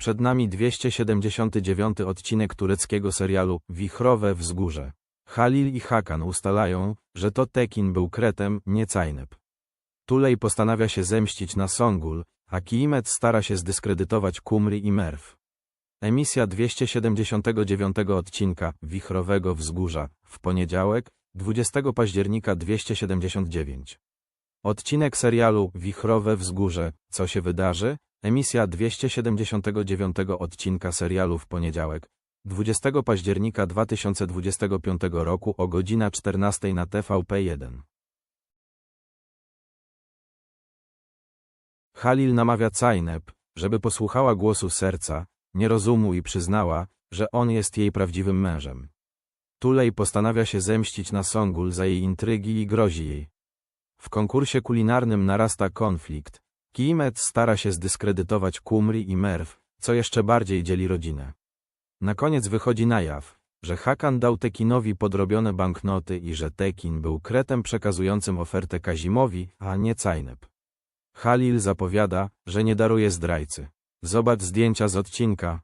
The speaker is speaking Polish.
Przed nami 279 odcinek tureckiego serialu Wichrowe Wzgórze. Halil i Hakan ustalają, że to Tekin był kretem, nie Cajneb. Tulej postanawia się zemścić na Songul, a Kiimet stara się zdyskredytować Kumri i Merw. Emisja 279 odcinka Wichrowego Wzgórza w poniedziałek, 20 października 279. Odcinek serialu Wichrowe Wzgórze, co się wydarzy? Emisja 279 odcinka serialu w poniedziałek, 20 października 2025 roku o godzina 14 na TVP1. Halil namawia Cajneb, żeby posłuchała głosu serca, nie rozumu i przyznała, że on jest jej prawdziwym mężem. Tulej postanawia się zemścić na Songul za jej intrygi i grozi jej. W konkursie kulinarnym narasta konflikt. Kimet stara się zdyskredytować Kumri i Merw, co jeszcze bardziej dzieli rodzinę. Na koniec wychodzi na jaw, że Hakan dał Tekinowi podrobione banknoty i że Tekin był kretem przekazującym ofertę Kazimowi, a nie Cajneb. Halil zapowiada, że nie daruje zdrajcy. Zobacz zdjęcia z odcinka,